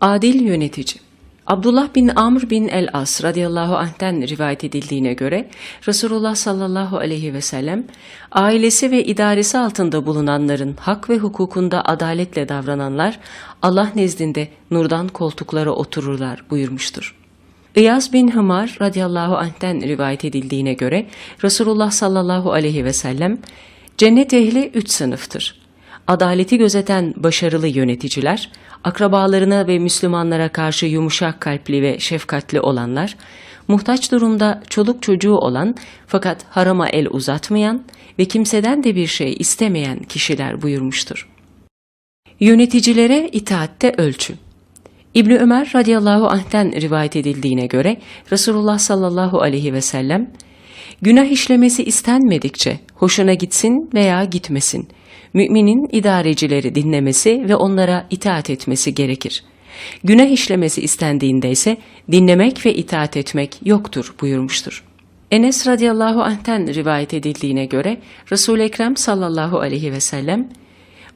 Adil yönetici Abdullah bin Amr bin el-As radıyallahu anh'ten rivayet edildiğine göre Resulullah sallallahu aleyhi ve sellem ailesi ve idaresi altında bulunanların hak ve hukukunda adaletle davrananlar Allah nezdinde nurdan koltuklara otururlar buyurmuştur. İyaz bin Hımar radıyallahu anh'ten rivayet edildiğine göre Resulullah sallallahu aleyhi ve sellem cennet ehli üç sınıftır. Adaleti gözeten başarılı yöneticiler, akrabalarına ve Müslümanlara karşı yumuşak kalpli ve şefkatli olanlar, muhtaç durumda çoluk çocuğu olan fakat harama el uzatmayan ve kimseden de bir şey istemeyen kişiler buyurmuştur. Yöneticilere itaatte ölçü İbni Ömer radıyallahu anh'ten rivayet edildiğine göre Resulullah sallallahu aleyhi ve sellem günah işlemesi istenmedikçe hoşuna gitsin veya gitmesin. Müminin idarecileri dinlemesi ve onlara itaat etmesi gerekir. Günah işlemesi istendiğinde ise dinlemek ve itaat etmek yoktur buyurmuştur. Enes radıyallahu anh'ten rivayet edildiğine göre Resul-i Ekrem sallallahu aleyhi ve sellem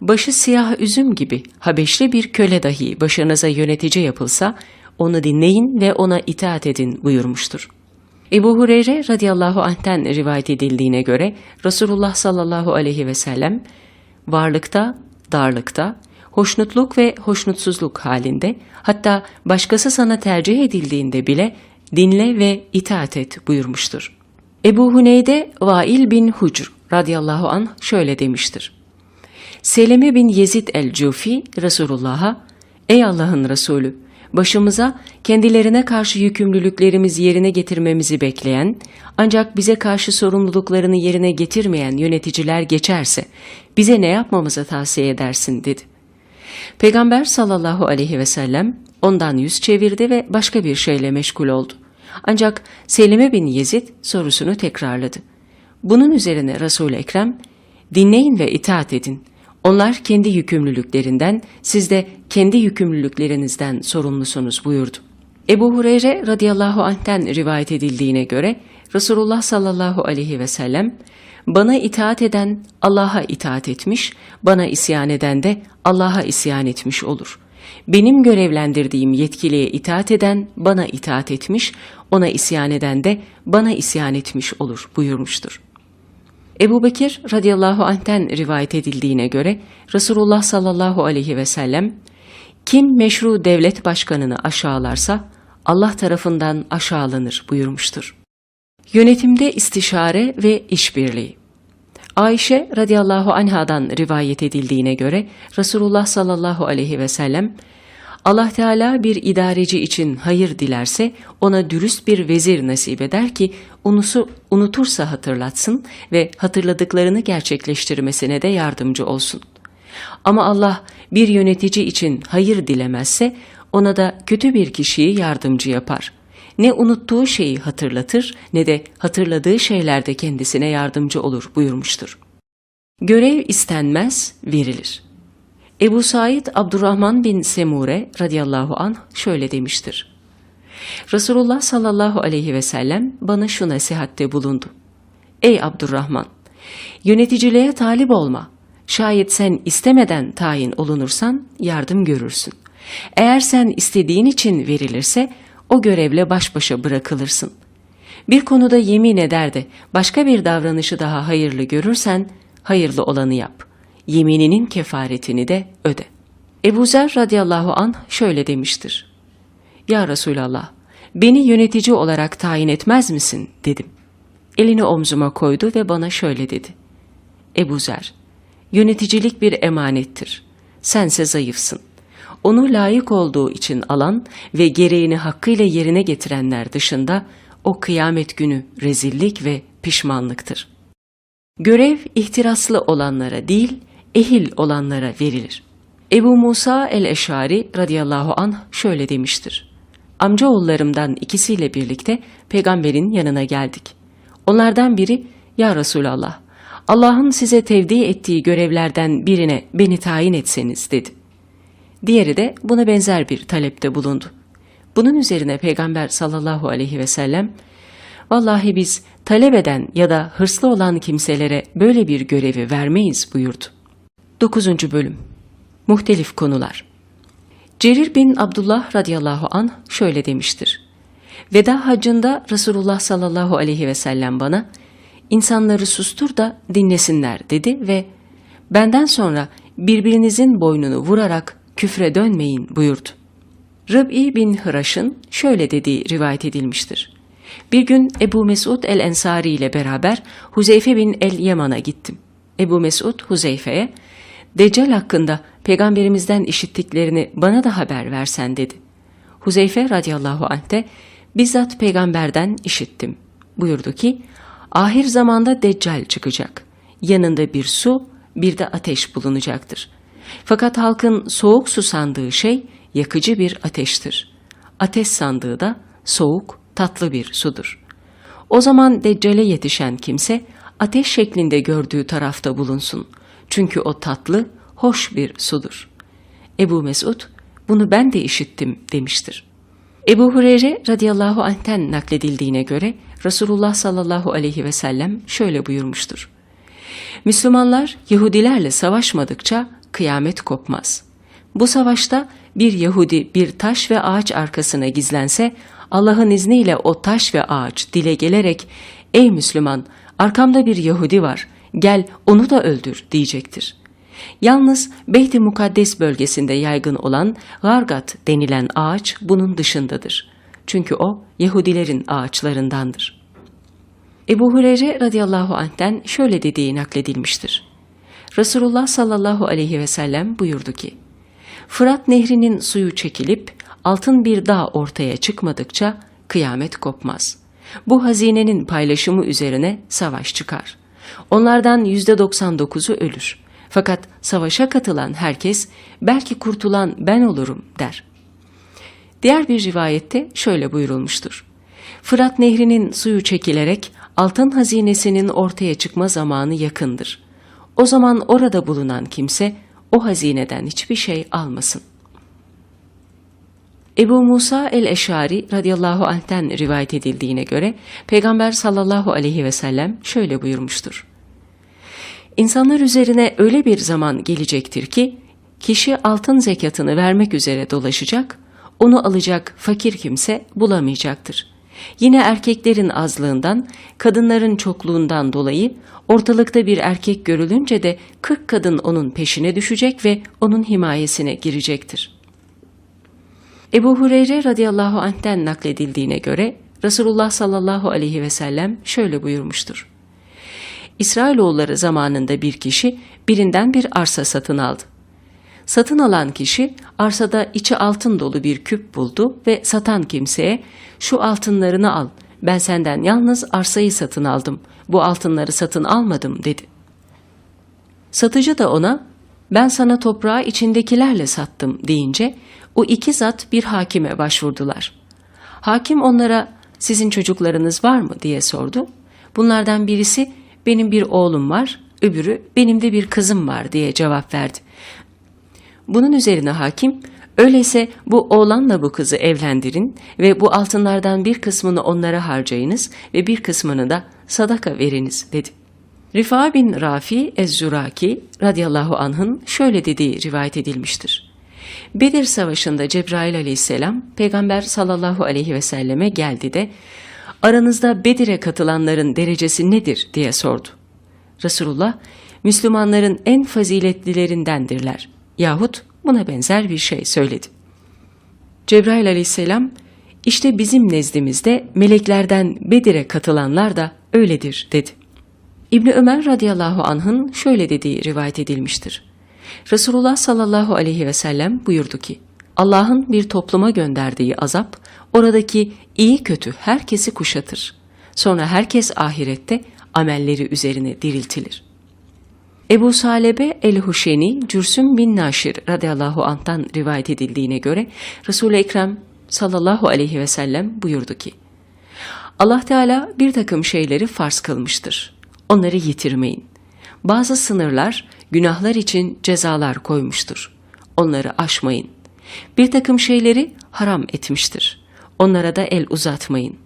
başı siyah üzüm gibi Habeşli bir köle dahi başınıza yönetici yapılsa onu dinleyin ve ona itaat edin buyurmuştur. Ebu Hureyre radıyallahu anh'ten rivayet edildiğine göre Resulullah sallallahu aleyhi ve sellem varlıkta, darlıkta, hoşnutluk ve hoşnutsuzluk halinde hatta başkası sana tercih edildiğinde bile dinle ve itaat et buyurmuştur. Ebu Huneyde Vail bin Hucr radıyallahu anh şöyle demiştir. Seleme bin Yezid el-Cufi Resulullah'a Ey Allah'ın Resulü başımıza kendilerine karşı yükümlülüklerimiz yerine getirmemizi bekleyen ancak bize karşı sorumluluklarını yerine getirmeyen yöneticiler geçerse bize ne yapmamızı tavsiye edersin dedi. Peygamber sallallahu aleyhi ve sellem ondan yüz çevirdi ve başka bir şeyle meşgul oldu. Ancak Selime bin Yezid sorusunu tekrarladı. Bunun üzerine Resul-i Ekrem dinleyin ve itaat edin. Onlar kendi yükümlülüklerinden, siz de kendi yükümlülüklerinizden sorumlusunuz buyurdu. Ebu Hureyre radıyallahu anh'ten rivayet edildiğine göre Resulullah sallallahu aleyhi ve sellem bana itaat eden Allah'a itaat etmiş, bana isyan eden de Allah'a isyan etmiş olur. Benim görevlendirdiğim yetkiliye itaat eden bana itaat etmiş, ona isyan eden de bana isyan etmiş olur buyurmuştur. Ebu Bekir radıyallahu anh'ten rivayet edildiğine göre Resulullah sallallahu aleyhi ve sellem kim meşru devlet başkanını aşağılarsa Allah tarafından aşağılanır buyurmuştur. Yönetimde istişare ve işbirliği Ayşe radıyallahu anhadan rivayet edildiğine göre Resulullah sallallahu aleyhi ve sellem Allah Teala bir idareci için hayır dilerse ona dürüst bir vezir nasip eder ki unusu, unutursa hatırlatsın ve hatırladıklarını gerçekleştirmesine de yardımcı olsun. Ama Allah bir yönetici için hayır dilemezse ona da kötü bir kişiyi yardımcı yapar. Ne unuttuğu şeyi hatırlatır ne de hatırladığı şeylerde kendisine yardımcı olur buyurmuştur. Görev istenmez, verilir.'' Ebu Said Abdurrahman bin Semure radıyallahu anh şöyle demiştir. Resulullah sallallahu aleyhi ve sellem bana şu nasihatte bulundu. Ey Abdurrahman! Yöneticiliğe talip olma. Şayet sen istemeden tayin olunursan yardım görürsün. Eğer sen istediğin için verilirse o görevle baş başa bırakılırsın. Bir konuda yemin eder de başka bir davranışı daha hayırlı görürsen hayırlı olanı yap.'' Yemininin kefaretini de öde. Ebu Zer radıyallahu an şöyle demiştir. Ya Resulallah, beni yönetici olarak tayin etmez misin dedim. Elini omzuma koydu ve bana şöyle dedi. Ebu Zer, yöneticilik bir emanettir. Sense zayıfsın. Onu layık olduğu için alan ve gereğini hakkıyla yerine getirenler dışında o kıyamet günü rezillik ve pişmanlıktır. Görev ihtiraslı olanlara değil, ehil olanlara verilir. Ebu Musa el-Eşari radıyallahu anh şöyle demiştir. Amcaoğullarımdan ikisiyle birlikte peygamberin yanına geldik. Onlardan biri, Ya Resulallah, Allah'ın size tevdi ettiği görevlerden birine beni tayin etseniz dedi. Diğeri de buna benzer bir talepte bulundu. Bunun üzerine Peygamber sallallahu aleyhi ve sellem, Vallahi biz talep eden ya da hırslı olan kimselere böyle bir görevi vermeyiz buyurdu. 9. Bölüm Muhtelif Konular Cerir bin Abdullah radıyallahu an şöyle demiştir. Veda hacında Resulullah sallallahu aleyhi ve sellem bana insanları sustur da dinlesinler dedi ve benden sonra birbirinizin boynunu vurarak küfre dönmeyin buyurdu. Rıb'i bin Hıraş'ın şöyle dediği rivayet edilmiştir. Bir gün Ebu Mesud el-Ensari ile beraber Huzeyfe bin el-Yaman'a gittim. Ebu Mesud Huzeyfe'ye, Deccal hakkında peygamberimizden işittiklerini bana da haber versen dedi. Huzeyfe radıyallahu anh de bizzat peygamberden işittim. Buyurdu ki, ahir zamanda Deccal çıkacak. Yanında bir su, bir de ateş bulunacaktır. Fakat halkın soğuk su sandığı şey yakıcı bir ateştir. Ateş sandığı da soğuk, tatlı bir sudur. O zaman Deccale yetişen kimse ateş şeklinde gördüğü tarafta bulunsun. Çünkü o tatlı, hoş bir sudur. Ebu Mesud, bunu ben de işittim demiştir. Ebu Hureyre radıyallahu anh'ten nakledildiğine göre Resulullah sallallahu aleyhi ve sellem şöyle buyurmuştur. Müslümanlar Yahudilerle savaşmadıkça kıyamet kopmaz. Bu savaşta bir Yahudi bir taş ve ağaç arkasına gizlense Allah'ın izniyle o taş ve ağaç dile gelerek ''Ey Müslüman arkamda bir Yahudi var gel onu da öldür'' diyecektir. Yalnız Beyt-i Mukaddes bölgesinde yaygın olan Gargat denilen ağaç bunun dışındadır. Çünkü o Yahudilerin ağaçlarındandır. Ebu Hureyre radıyallahu anh'ten şöyle dediği nakledilmiştir. Resulullah sallallahu aleyhi ve sellem buyurdu ki, Fırat nehrinin suyu çekilip altın bir dağ ortaya çıkmadıkça kıyamet kopmaz. Bu hazinenin paylaşımı üzerine savaş çıkar. Onlardan yüzde 99'u ölür. Fakat savaşa katılan herkes belki kurtulan ben olurum der. Diğer bir rivayette şöyle buyurulmuştur. Fırat nehrinin suyu çekilerek altın hazinesinin ortaya çıkma zamanı yakındır. O zaman orada bulunan kimse o hazineden hiçbir şey almasın. Ebu Musa el-Eşari radıyallahu anh'ten rivayet edildiğine göre Peygamber sallallahu aleyhi ve sellem şöyle buyurmuştur. İnsanlar üzerine öyle bir zaman gelecektir ki kişi altın zekatını vermek üzere dolaşacak, onu alacak fakir kimse bulamayacaktır. Yine erkeklerin azlığından, kadınların çokluğundan dolayı ortalıkta bir erkek görülünce de kırk kadın onun peşine düşecek ve onun himayesine girecektir. Ebu Hureyre radıyallahu anh'ten nakledildiğine göre Resulullah sallallahu aleyhi ve sellem şöyle buyurmuştur. İsrailoğulları zamanında bir kişi birinden bir arsa satın aldı. Satın alan kişi arsada içi altın dolu bir küp buldu ve satan kimseye şu altınlarını al ben senden yalnız arsayı satın aldım bu altınları satın almadım dedi. Satıcı da ona ben sana toprağı içindekilerle sattım deyince o iki zat bir hakime başvurdular. Hakim onlara sizin çocuklarınız var mı diye sordu. Bunlardan birisi benim bir oğlum var, öbürü benim de bir kızım var diye cevap verdi. Bunun üzerine hakim, öyleyse bu oğlanla bu kızı evlendirin ve bu altınlardan bir kısmını onlara harcayınız ve bir kısmını da sadaka veriniz dedi. Rifa bin Rafi Ez-Zuraki radıyallahu anh'ın şöyle dediği rivayet edilmiştir. Bedir Savaşı'nda Cebrail aleyhisselam Peygamber sallallahu aleyhi ve selleme geldi de aranızda Bedir'e katılanların derecesi nedir diye sordu. Resulullah Müslümanların en faziletlilerindendirler yahut buna benzer bir şey söyledi. Cebrail aleyhisselam işte bizim nezdimizde meleklerden Bedir'e katılanlar da öyledir dedi. İbni Ömer radıyallahu anh'ın şöyle dediği rivayet edilmiştir. Resulullah sallallahu aleyhi ve sellem buyurdu ki, Allah'ın bir topluma gönderdiği azap, oradaki iyi kötü herkesi kuşatır. Sonra herkes ahirette amelleri üzerine diriltilir. Ebu Salebe el-Huşeni, Cürsüm bin Naşir radıyallahu anh'tan rivayet edildiğine göre Resul-i Ekrem sallallahu aleyhi ve sellem buyurdu ki, Allah Teala bir takım şeyleri farz kılmıştır. Onları yitirmeyin. Bazı sınırlar, günahlar için cezalar koymuştur. Onları aşmayın. Bir takım şeyleri haram etmiştir. Onlara da el uzatmayın.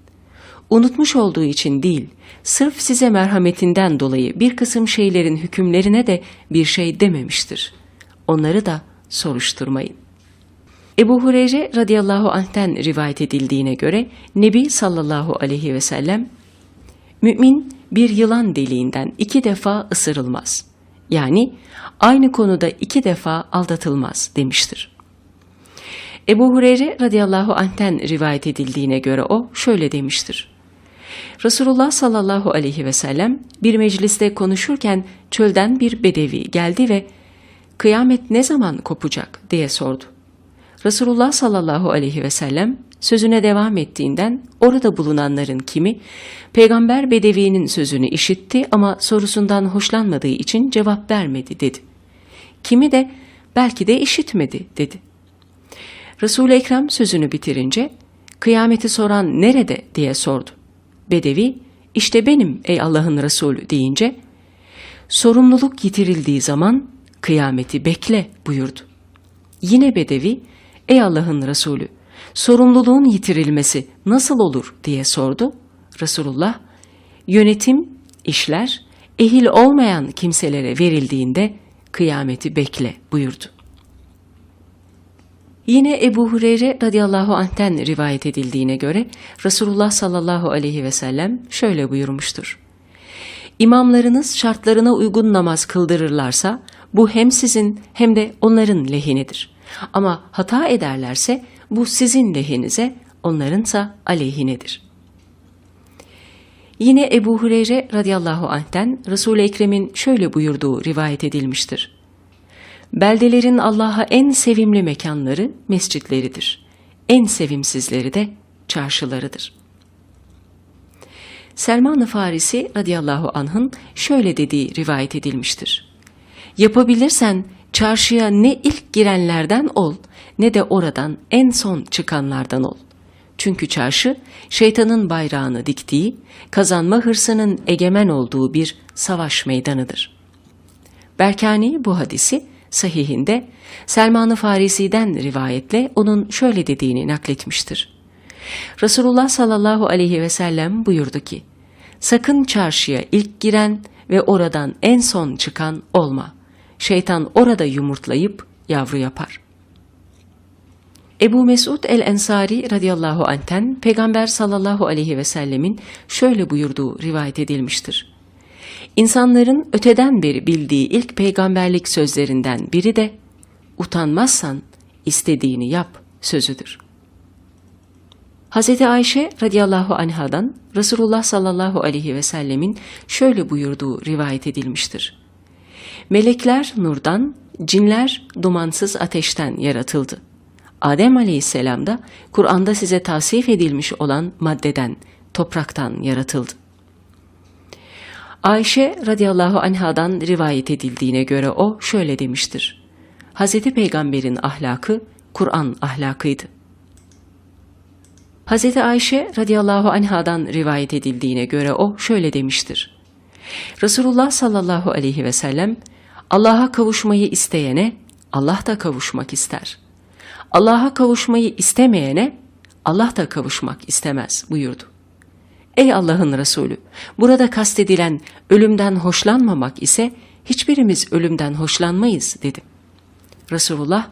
Unutmuş olduğu için değil, sırf size merhametinden dolayı bir kısım şeylerin hükümlerine de bir şey dememiştir. Onları da soruşturmayın. Ebu Hureyre radıyallahu anh'ten rivayet edildiğine göre Nebi sallallahu aleyhi ve sellem Mümin bir yılan deliğinden iki defa ısırılmaz. Yani aynı konuda iki defa aldatılmaz demiştir. Ebu Hureyre radıyallahu anh'ten rivayet edildiğine göre o şöyle demiştir. Resulullah sallallahu aleyhi ve sellem bir mecliste konuşurken çölden bir bedevi geldi ve kıyamet ne zaman kopacak diye sordu. Resulullah sallallahu aleyhi ve sellem sözüne devam ettiğinden orada bulunanların kimi peygamber bedevinin sözünü işitti ama sorusundan hoşlanmadığı için cevap vermedi dedi. Kimi de belki de işitmedi dedi. Resul-i Ekrem sözünü bitirince kıyameti soran nerede diye sordu. Bedevi işte benim ey Allah'ın Resulü deyince sorumluluk yitirildiği zaman kıyameti bekle buyurdu. Yine Bedevi ey Allah'ın Resulü sorumluluğun yitirilmesi nasıl olur diye sordu. Resulullah yönetim, işler ehil olmayan kimselere verildiğinde kıyameti bekle buyurdu. Yine Ebu Hureyre radıyallahu anh'ten rivayet edildiğine göre Resulullah sallallahu aleyhi ve sellem şöyle buyurmuştur. İmamlarınız şartlarına uygun namaz kıldırırlarsa bu hem sizin hem de onların lehinedir. Ama hata ederlerse bu sizin lehinize, onlarınsa aleyhinedir. Yine Ebu Hureyre radıyallahu anh'ten Resul-i Ekrem'in şöyle buyurduğu rivayet edilmiştir. Beldelerin Allah'a en sevimli mekanları mescitleridir. En sevimsizleri de çarşılarıdır. Selman-ı Farisi radıyallahu anh'ın şöyle dediği rivayet edilmiştir. Yapabilirsen çarşıya ne ilk girenlerden ol ne de oradan en son çıkanlardan ol. Çünkü çarşı şeytanın bayrağını diktiği, kazanma hırsının egemen olduğu bir savaş meydanıdır. Berkani bu hadisi sahihinde Selman-ı Farisi'den rivayetle onun şöyle dediğini nakletmiştir. Resulullah sallallahu aleyhi ve sellem buyurdu ki, Sakın çarşıya ilk giren ve oradan en son çıkan olma. Şeytan orada yumurtlayıp yavru yapar. Ebu Mesud el-Ensari radıyallahu anh'ten Peygamber sallallahu aleyhi ve sellemin şöyle buyurduğu rivayet edilmiştir. İnsanların öteden beri bildiği ilk peygamberlik sözlerinden biri de utanmazsan istediğini yap sözüdür. Hz. Ayşe radıyallahu anhadan Resulullah sallallahu aleyhi ve sellemin şöyle buyurduğu rivayet edilmiştir. Melekler nurdan, cinler dumansız ateşten yaratıldı. Adem aleyhisselam da Kur'an'da size tavsif edilmiş olan maddeden, topraktan yaratıldı. Ayşe radıyallahu anhadan rivayet edildiğine göre o şöyle demiştir. Hazreti Peygamber'in ahlakı Kur'an ahlakıydı. Hazreti Ayşe radıyallahu anhadan rivayet edildiğine göre o şöyle demiştir. Resulullah sallallahu aleyhi ve sellem Allah'a kavuşmayı isteyene Allah da kavuşmak ister. Allah'a kavuşmayı istemeyene Allah da kavuşmak istemez buyurdu. Ey Allah'ın Resulü, burada kastedilen ölümden hoşlanmamak ise hiçbirimiz ölümden hoşlanmayız dedi. Resulullah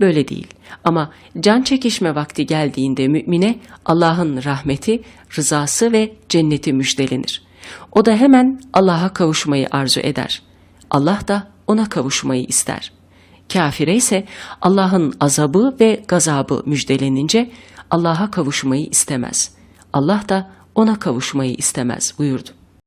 böyle değil ama can çekişme vakti geldiğinde mümine Allah'ın rahmeti, rızası ve cenneti müjdelenir. O da hemen Allah'a kavuşmayı arzu eder. Allah da ona kavuşmayı ister. Kafire ise Allah'ın azabı ve gazabı müjdelenince Allah'a kavuşmayı istemez. Allah da ona kavuşmayı istemez buyurdu.